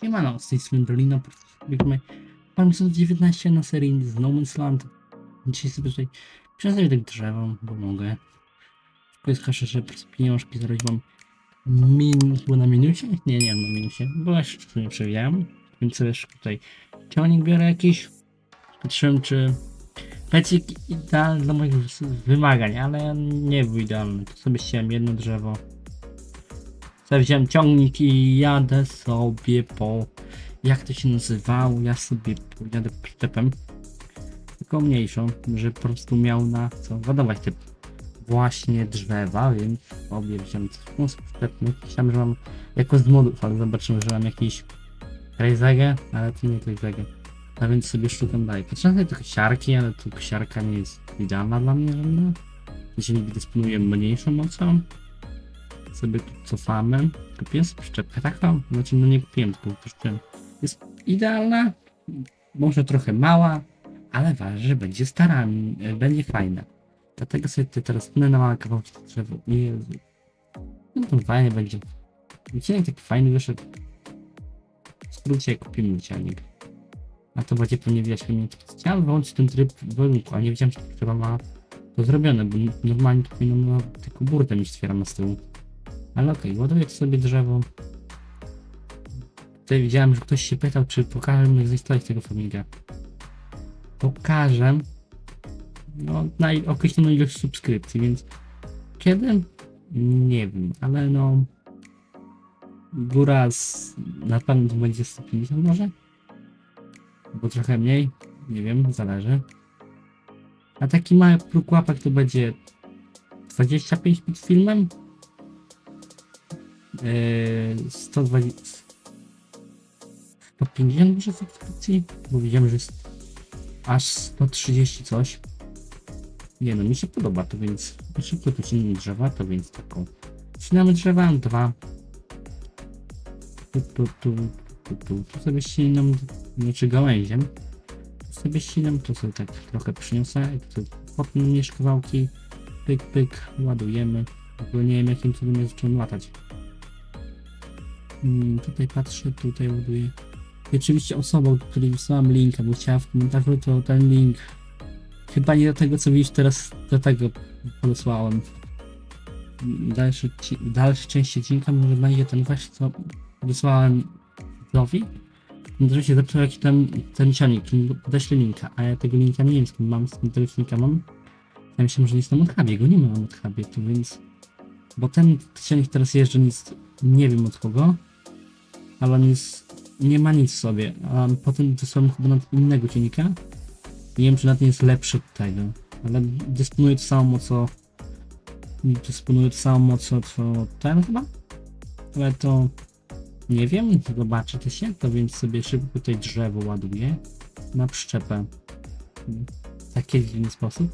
Siemano, z tej strony Dolina, biegamy Farm 19 na serii z No Man's Land. Dzisiaj sobie tutaj przyznaję tak drzewo, bo mogę. Powiedz że przez pieniążki zaraz mam min... Było na minusie? Nie, nie na minusie, bo jeszcze nie przewijałem. Więc sobie tutaj ciągnik biorę jakiś. Patrzyłem czy pecik idealny dla moich wymagań, ale nie był idealny. To sobie chciałem jedno drzewo. Sobie wziąłem ciągnik i jadę sobie po... Jak to się nazywało? Ja sobie jadę przyczepem. Tylko mniejszą, że po prostu miał na co ładować te właśnie drzewa, więc sobie wziąłem taką przyczepny. Myślałem, że mam jako z modów, ale zobaczymy, że mam jakiś Krajzegę, ale to nie Krajzegę. A więc sobie szukam dalej. Patrzę na te kosiarki, ale tu kosiarka nie jest idealna dla mnie żadna. Jeśli dysponuję mniejszą mocą, sobie tu cofamy. Kupiłem sobie przyczepkę taką, znaczy no nie kupiłem, tylko wypuszczyłem. Jest idealna, może trochę mała, ale ważne, że będzie stara, e, będzie fajna. Dlatego sobie tutaj teraz tnę na małe kawałki drzewa. Jezu. No to fajnie będzie. Ciągnik taki fajny wyszedł. W skrócie kupimy ciągnik. A to będzie pewnie wyjaśnienie. Chciałem wyłączyć ten tryb warunku, a nie wiedziałem, że trzeba ma to zrobione, bo normalnie to powinno na tylko burtę mi stwieram z tyłu. Ale okej, ładuję sobie drzewo. Tutaj widziałem, że ktoś się pytał, czy pokażę jak zainstalować tego Famiga. Pokażę. No, na określoną ilość subskrypcji, więc kiedy? Nie wiem, ale no. Góra z. Na pewno to będzie 150 może? Albo trochę mniej. Nie wiem, zależy. A taki mały próg łapek to będzie 25 pod filmem. Yy, 120. 150 może subskrypcji? Bo widziałem, że jest aż 130 coś. Nie no, mi się podoba to, więc szybko tu ścinamy drzewa, to więc taką. Ścinamy drzewa, dwa. Tu, tu, tu, tu, tu, tu sobie ścinam, znaczy gałęziem. Tu sobie ścinam, tu sobie tak trochę przyniosę, i tu potnę kawałki. Pyk, pyk, ładujemy. W ogóle nie wiem jakim cudem ja zacząłem latać. Mm, tutaj patrzę, tutaj ładuję. I oczywiście osobą, do której wysłałam linka, bo chciała w komentarzu, to ten link chyba nie do tego, co widzisz teraz, do tego podesłałem. Dalszy, dalszy część odcinka może będzie ten właśnie, co wysłałem Zowi. No się zaczął jakiś ten, ten ciągnik, podeślę linka, a ja tego linka nie wiem skąd mam, skąd tego linka mam. Ja myślałem, że jest na Modhubie, go nie ma na Modhubie, to więc... Bo ten ciągnik teraz jeżdżę nic, nie wiem od kogo, ale on jest, nie ma nic w sobie, a potem wysłałem chyba nad innego ciągnika. Nie wiem, czy na ten jest lepszy od tego, ale dysponuje to samą mocą, dysponuje to samą mocą, co ten chyba? Ale to nie wiem, zobaczycie się, to więc sobie szybko tutaj drzewo ładuję na przyczepę. W taki dziwny sposób.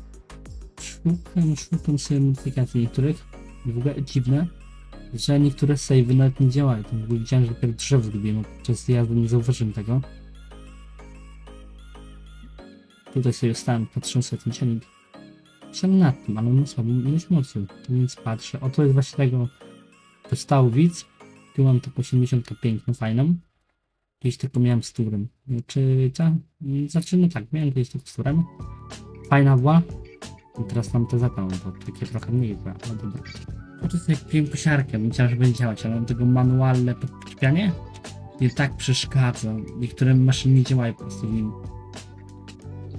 Szukam, szukam sobie modyfikacji niektórych. W ogóle dziwne, że niektóre savey nawet nie działają. To w ogóle widziałem, że dopiero drzewo zgubiłem, podczas jazdy nie zauważyłem tego. Tutaj sobie stałem, patrzę sobie ten ciągnik. Myślałem nad tym, ale on ma słabą ilość mocy. To więc patrzę. Oto jest właśnie tego. To stał widz. Tu mam taką 80 piękną, fajną. Kiedyś tylko miałem z turem. Czy co? Znaczy, no tak, miałem kiedyś tylko z turem. Fajna była. I teraz mam to zapał, bo takie trochę mniej była, ale dobra. To sobie kupiłem kosiarkę, myślałem, że będzie działać, ale mam tego manualne podczepianie nie tak przeszkadza. Niektóre maszyny nie działają po prostu w nim.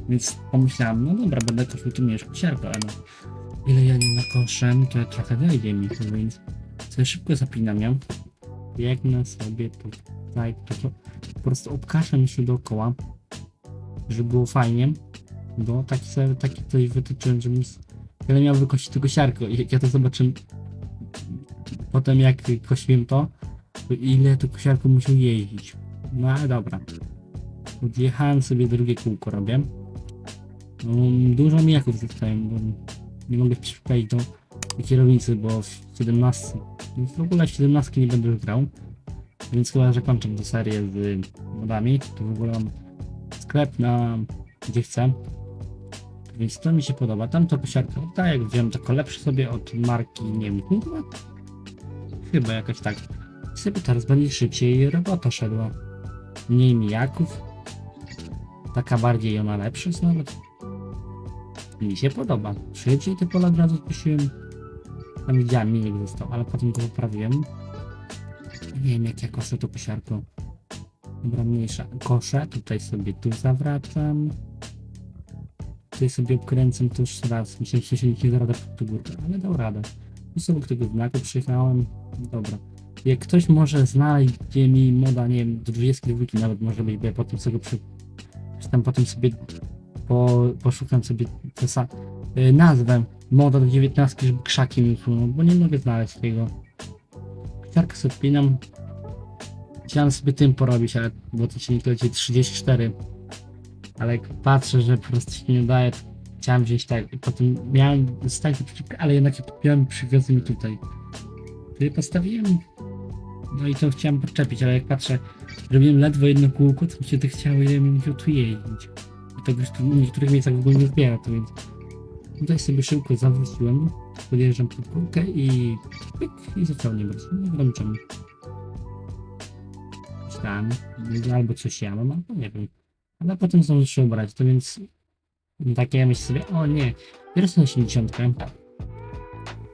Więc pomyślałem, no dobra, będę kosił tu mniejszą kosiarkę, ale no. Ile ja nie nakoszę, to trochę wejdzie mi, to więc sobie szybko zapinam ją. Biegnę sobie tutaj, to, po prostu obkaszę jeszcze dookoła, żeby było fajnie, bo taki taki coś wytyczyłem, żebym tyle miał wykosić tylko siarkę. Jak ja to zobaczyłem potem jak kosiłem to, to ile to kosiarką musiał jeździć. No ale dobra. Odjechałem sobie drugie kółko robię. No, dużo mijaków zostałem, bo nie mogę przykleić do, kierownicy, bo w 17 no w ogóle w 17 nie będę już grał. Więc chyba, że kończę tę serię z modami, to w ogóle mam sklep na gdzie chcę. Więc to mi się podoba. Tam to kosiarka, tak jak wziąłem, tylko lepsze sobie od marki, nie wiem? Chyba jakoś tak. Sobie teraz będzie szybciej robota szedła. Mniej mijaków. Taka bardziej ona lepsza jest nawet. Mi się podoba. Szybciej te pola od razu spuściłem. Tam widziałem, mijek został, ale potem go poprawiłem. Nie wiem jak ja koszę to posiarką. Dobra, mniejsza. Koszę, tutaj sobie tu zawracam. Tutaj sobie obkręcam to już raz. Myślę, że się nie da radę pod górkę, ale dał radę. Sobie do tego znaku przyjechałem. Dobra. Jak ktoś może znaleźć, gdzie mi moda, nie wiem, do 22 nawet może być, bo ja potem sobie przy... tam potem sobie po, poszukam sobie y, nazwę moda do 19, żeby krzaki mi usunął, bo nie mogę znaleźć tego. Kwiarkę sobie wpinam. Chciałem sobie tym porobić, ale bo to silnik leci 34. Ale jak patrzę, że po prostu się nie daje, chciałem wziąć tak. Potem miałem stać ale jednak je podpiąłem i tutaj. Tutaj postawiłem. No i to chciałem podczepić, ale jak patrzę, robiłem ledwo jedno kółko, to mi się to chciało, ile musiał tu jeździć. I tego już w niektórych miejscach w ogóle nie zbiera, to więc tutaj sobie szybko zawróciłem, podjeżdżam pod kółkę i pyk, i zaczął nie brać. Nie wiem czemu. Myślałem, albo coś ja albo nie wiem. Ale potem znowu zaczął brać, to więc takie ja myślę sobie, o nie, biorę 80.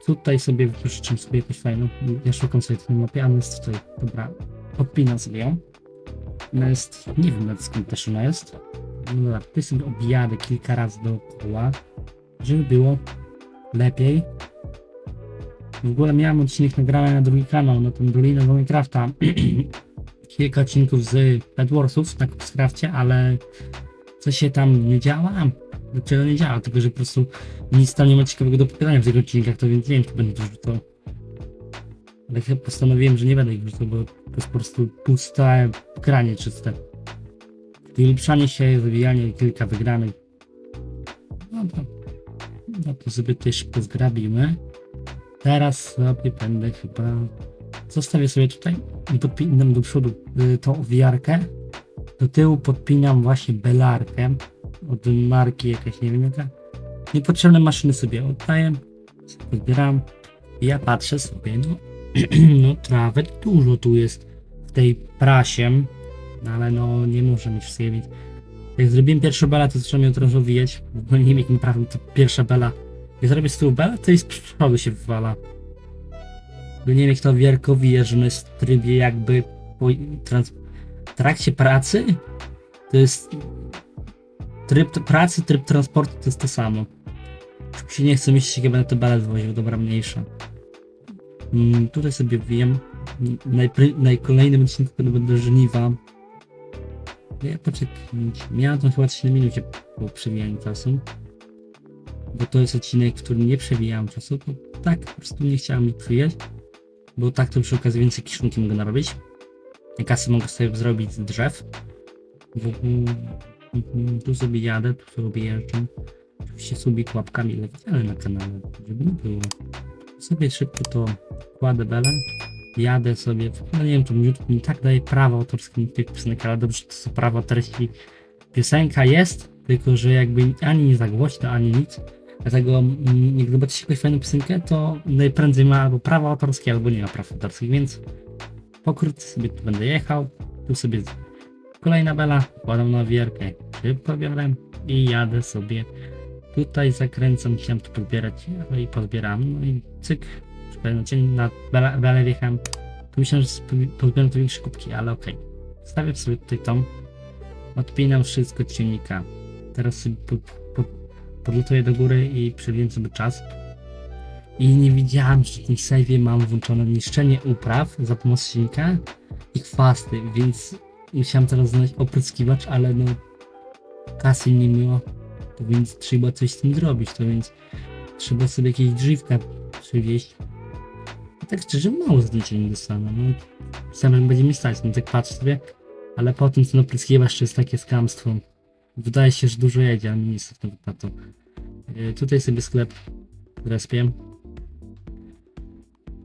Tutaj sobie wypożyczam sobie jakąś fajną. Ja szukam sobie tej mapy, ona jest tutaj. Dobra, podpinam sobie ją. Ona jest, nie wiem nawet skąd też ona jest. No dobra, tutaj sobie obijadę kilka razy dookoła, żeby było lepiej. W ogóle miałem odcinek nagrany na drugi kanał, na tą Dolinę do Minecrafta. Kilka odcinków z Bedwarsów na Craftcie, ale co się tam nie działa? Dlaczego nie działa? Tylko, że po prostu nic tam nie ma ciekawego do pogadania w tych odcinkach, to więc nie wiem, czy będę to rzucał. Ale chyba postanowiłem, że nie będę ich rzucał, bo to jest po prostu puste granie czyste. Ulepszanie się, zabijanie, kilka wygranych. Dobra. No to sobie tutaj szybko zgrabimy. Teraz sobie będę chyba... Zostawię sobie tutaj i podpinam do przodu y, tą owijarkę. Do tyłu podpinam właśnie belarkę od marki jakaś, nie wiem jaka. Niepotrzebne maszyny sobie oddaję, i ja patrzę sobie, no, no nawet dużo tu jest w tej prasie, no ale no nie muszę mieć wszystkiego mieć. Jak zrobiłem pierwszą belę, to zacząłem ją trochę owijać, bo nie wiem jakim prawem to pierwsza bela. Jak zrobię z tyłu belę, to i z przodu się wywala. Bo nie wiem jak to wierko wije, w trybie jakby po trans- trakcie pracy to jest tryb pracy, tryb transportu to jest to samo. Już się nie chcę myśleć, jak ja będę te bele woził, dobra, mniejsza. Mm, tutaj sobie wiem. Najpry- najkolejnym odcinku to będę żniwa. Nie, poczekaj. Miałem tam chyba 3 minucie po przewijaniu czasu. Bo to jest odcinek, w którym nie przewijałem czasu. To tak po prostu nie chciałem ich przewijać. Bo tak to przy okazji więcej kiszonki mogę narobić. Kasy mogę sobie zrobić z drzew. W- Mhm, Tu sobie jadę, tu sobie jeżdżę. Oczywiście subik łapkami leciale na kanale, żeby nie było. Sobie szybko to kładę belę, jadę sobie, no nie wiem, to mi tak daje prawa autorskie tych piosenek, ale dobrze, to są prawa autorskie. Piosenka jest, tylko że jakby ani nie za głośno, ani nic. Dlatego jak zobaczycie jakąś fajną piosenkę, to najprędzej ma albo prawa autorskie, albo nie ma praw autorskich, więc pokrótce sobie tu będę jechał, tu sobie Kolejna bela, kładam na wierkę, szybko biorę i jadę sobie. Tutaj zakręcam, chciałem to podbierać, no i pozbieram, no i cyk, na belę, belę wjechałem. Myślałem, że pozbieram to większe kubki, ale okej. Stawiam sobie tutaj tą, odpinam wszystko od silnika. Teraz sobie po, po, do góry i przewijam sobie czas. I nie widziałem, że w tym save'ie mam włączone niszczenie upraw za pomocą silnika i chwasty, więc musiałem teraz znaleźć opryskiwacz, ale no kasy nie było, to więc trzeba coś z tym zrobić, to więc trzeba sobie jakieś drzewka przywieźć. I tak szczerze mało nie dostanę, no sam będzie mi stać, no tak sobie, ale potem ten opryskiwacz to jest takie skamstwo. Wydaje się, że dużo jedzie, ale nie jest w tym wypadku. Yy, tutaj sobie sklep respię.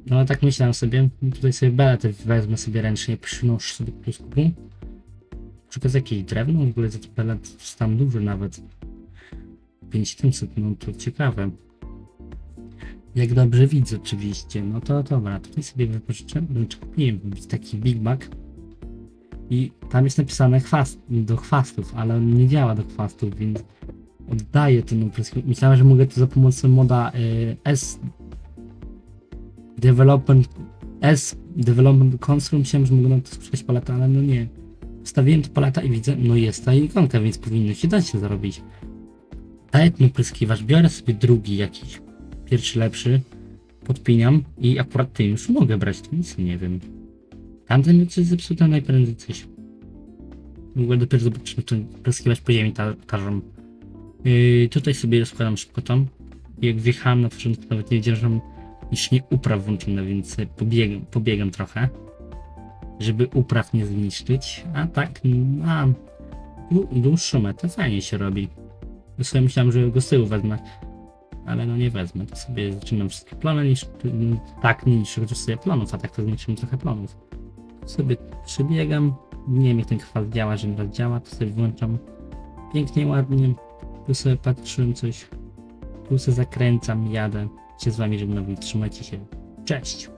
No tak myślałem sobie, tutaj sobie beletę wezmę sobie ręcznie, przynoszę sobie prostu. Przykład jakieś drewno, w ogóle za to pelet jest tam duży nawet. 5700, no to ciekawe. Jak dobrze widzę oczywiście. No to dobra, tutaj sobie wypożyczę. Znaczy kupiłem taki Big Mac. I tam jest napisane chwast, do chwastów, ale on nie działa do chwastów, więc oddaję ten oprysk. Myślałem, że mogę to za pomocą moda y, S Development S Development Console. Myślałem, że mogę nam to sprzedać paleta, ale no nie. Wstawiłem to paleta i widzę, no jest ta ikonka, więc powinno się dać się zarobić. Daję ten opryskiwacz, biorę sobie drugi jakiś, pierwszy lepszy, podpiniam i akurat tym już mogę brać, to nic nie wiem. Tamten jest zepsuty najprędzej coś. W ogóle dopiero zobaczymy, czy opryskiwacz po ziemi ta- tarzą. Yy, tutaj sobie rozkładam szybko tam. Jak wjechałem na początku, nawet nie wiedziałem, że mam licznie upraw włączone, więc pobiegam, pobiegam trochę, żeby upraw nie zniszczyć. A tak, a dłu- dłuższą metę fajnie się robi. Ja sobie myślałem, że go z tyłu wezmę, ale no nie wezmę. To sobie zaczynam wszystkie plany niż tak niszczę chociaż sobie planów, a tak to zniszczymy trochę planów. Sobie przebiegam, nie wiem jak ten chwast działa, że raz działa, to sobie włączam pięknie, ładnie. Tu sobie patrzyłem coś, tu sobie zakręcam, jadę. Się z wami żegnam, trzymajcie się. Cześć!